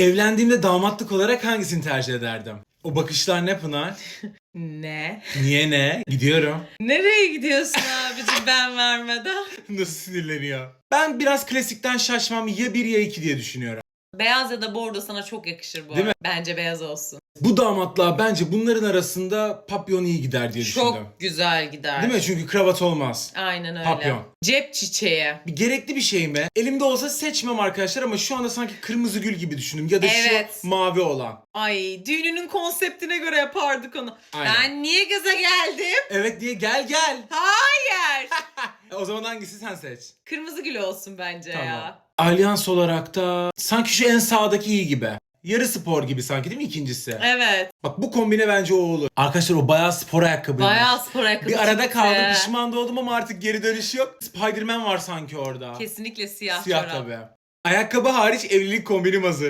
Evlendiğimde damatlık olarak hangisini tercih ederdim? O bakışlar ne Pınar? Ne? Niye ne? Gidiyorum. Nereye gidiyorsun abicim ben vermeden? Nasıl sinirleniyor? Ben biraz klasikten şaşmam ya bir ya iki diye düşünüyorum. Beyaz ya da bordo sana çok yakışır bu Değil arada. Bence beyaz olsun. Bu damatlığa bence bunların arasında papyon iyi gider diye düşündüm. Çok güzel gider. Değil mi? Çünkü kravat olmaz. Aynen öyle. Papyon. Cep çiçeği. Bir gerekli bir şey mi? Elimde olsa seçmem arkadaşlar ama şu anda sanki kırmızı gül gibi düşündüm. Ya da Evet. şu mavi olan. Ay düğününün konseptine göre yapardık onu. Aynen. Ben niye gaza geldim? Evet diye gel gel. Hayır. O zaman hangisi sen seç. Kırmızı gül olsun bence Tamam. ya. Alyans olarak da sanki şu en sağdaki iyi gibi. Yarı spor gibi sanki değil mi ikincisi? Evet. Bak bu kombine bence o olur. Arkadaşlar o bayağı spor ayakkabıymış. Bayağı spor ayakkabı Bir arada çıktı. kaldım pişman da oldum ama artık geri dönüş yok. Spiderman var sanki orada. Kesinlikle siyah, Siyah çorap. tabii. Ayakkabı hariç evlilik kombinim hazır.